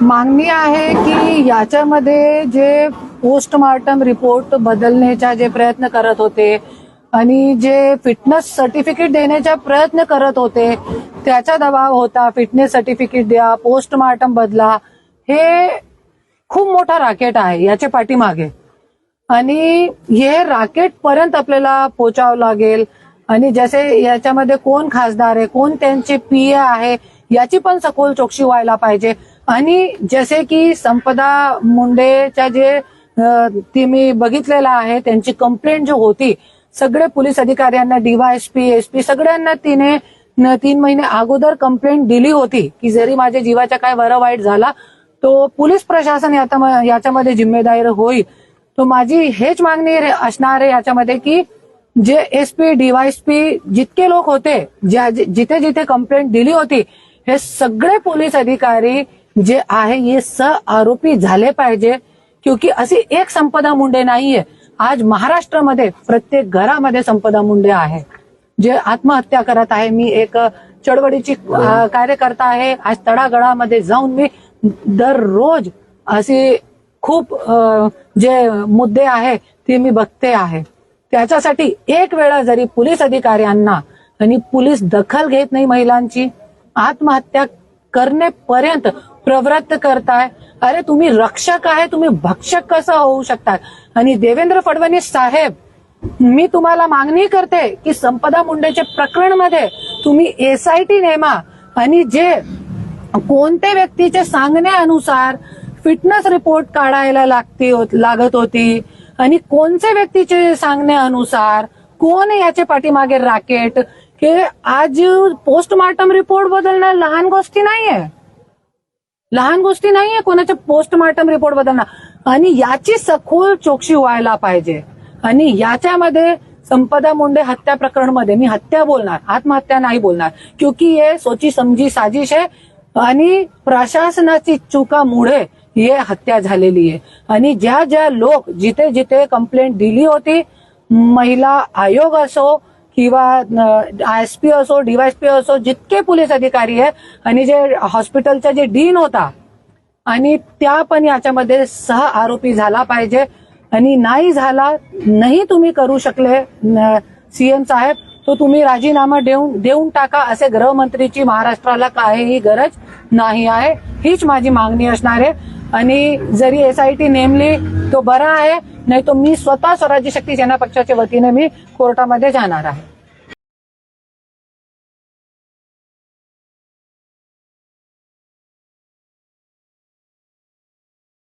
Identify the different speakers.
Speaker 1: मागणी आहे की याच्यामध्ये जे पोस्टमार्टम रिपोर्ट बदलण्याचा जे प्रयत्न करत होते आणि जे फिटनेस सर्टिफिकेट देण्याचा प्रयत्न करत होते त्याचा दबाव होता फिटनेस सर्टिफिकेट द्या पोस्टमार्टम बदला हे खूप मोठा राकेट आहे याच्या पाठीमागे. आणि हे राकेट पर्यंत आपल्याला पोचावं लागेल. आणि जसे याच्यामध्ये कोण खासदार आहे कोण त्यांचे पीए आहे याची पण सखोल चौकशी व्हायला पाहिजे. आणि जसे की संपदा मुंडेच्या जे ती मी बघितलेलं आहे त्यांची कंप्लेंट जो होती सगळे पोलीस अधिकाऱ्यांना डीवायएसपी एसपी सगळ्यांना तिने तीन महिने अगोदर कंप्लेंट दिली होती की जरी माझ्या जीवाचा काय वर वाईट झाला तो पोलीस प्रशासन याता- याच्यामध्ये जिम्मेदार होईल. तो माझी हेच मागणी असणार आहे याच्यामध्ये की जे एसपी डीवायएसपी जितके लोक होते ज्या जिथे जिथे कंप्लेंट दिली होती हे सगळे पोलीस अधिकारी जे आहे हे स आरोपी झाले पाहिजे. क्योंकि अशी एक संपदा मुंडे नाहीये. आज महाराष्ट्रामध्ये प्रत्येक घरामध्ये संपदा मुंडे आहे. जे आत्महत्या करत आहे. मी एक चळवळीची कार्यकर्ता आहे. आज तळागळामध्ये जाऊन मी दररोज असे खूप जे मुद्दे आहे ते मी बघते आहे. त्याच्यासाठी एक वेळा जरी पोलीस अधिकाऱ्यांना आणि पोलीस दखल घेत नाही महिलांची आत्महत्या करण्यापर्यंत प्रवृत्त करताय. अरे तुम्ही रक्षक आहे तुम्ही भक्षक कसं होऊ शकतात आणि देवेंद्र फडणवीस साहेब मी तुम्हाला मागणी करते की संपदा मुंडेच्या प्रकरणमध्ये तुम्ही एसआयटी नेमा आणि जे कोणत्या व्यक्तीच्या सांगण्यानुसार फिटनेस रिपोर्ट काढायला लागती लागत होती आणि कोणत्या व्यक्तीचे सांगण्यानुसार कोण याचे पाठीमागे राकेट की आज पोस्टमार्टम रिपोर्ट बदलणं लहान गोष्टी नाहीये. लहान गोष्टी नाहीये कोणाच्या पोस्टमार्टम रिपोर्ट बदलणं. आणि याची सखोल चोक्षी व्हायला पाहिजे. आणि याच्यामध्ये संपदा मुंडे हत्या प्रकरणमध्ये मी हत्या बोलणार आत्महत्या नाही बोलणार. क्योंकि हे सोची समजी साजिश आहे आणि प्रशासनाची चुकामुळे हे हत्या झालेली आहे. आणि ज्या ज्या लोक जिथे जिथे कंप्लेंट दिली होती महिला आयोग असो किंवा एस पी असो डीवायसपी असो जितके पोलीस अधिकारी आहे आणि जे हॉस्पिटलचा जे डीन होता आणि त्या पण याच्यामध्ये सह आरोपी झाला पाहिजे. आणि नाही झाला नाही तुम्ही करू शकले सीएम साहेब तो तुम्ही राजीनामा देऊन देऊन टाका असे गृहमंत्रीची महाराष्ट्राला काहीही गरज नाही आहे. हीच माझी मागणी असणार आहे. आणि जरी एसआयटी नेमली तो बरा आहे नाही तो मी स्वतः स्वराज्य शक्ती सेना पक्षाच्या वतीने मी कोर्टामध्ये जाणार आहे.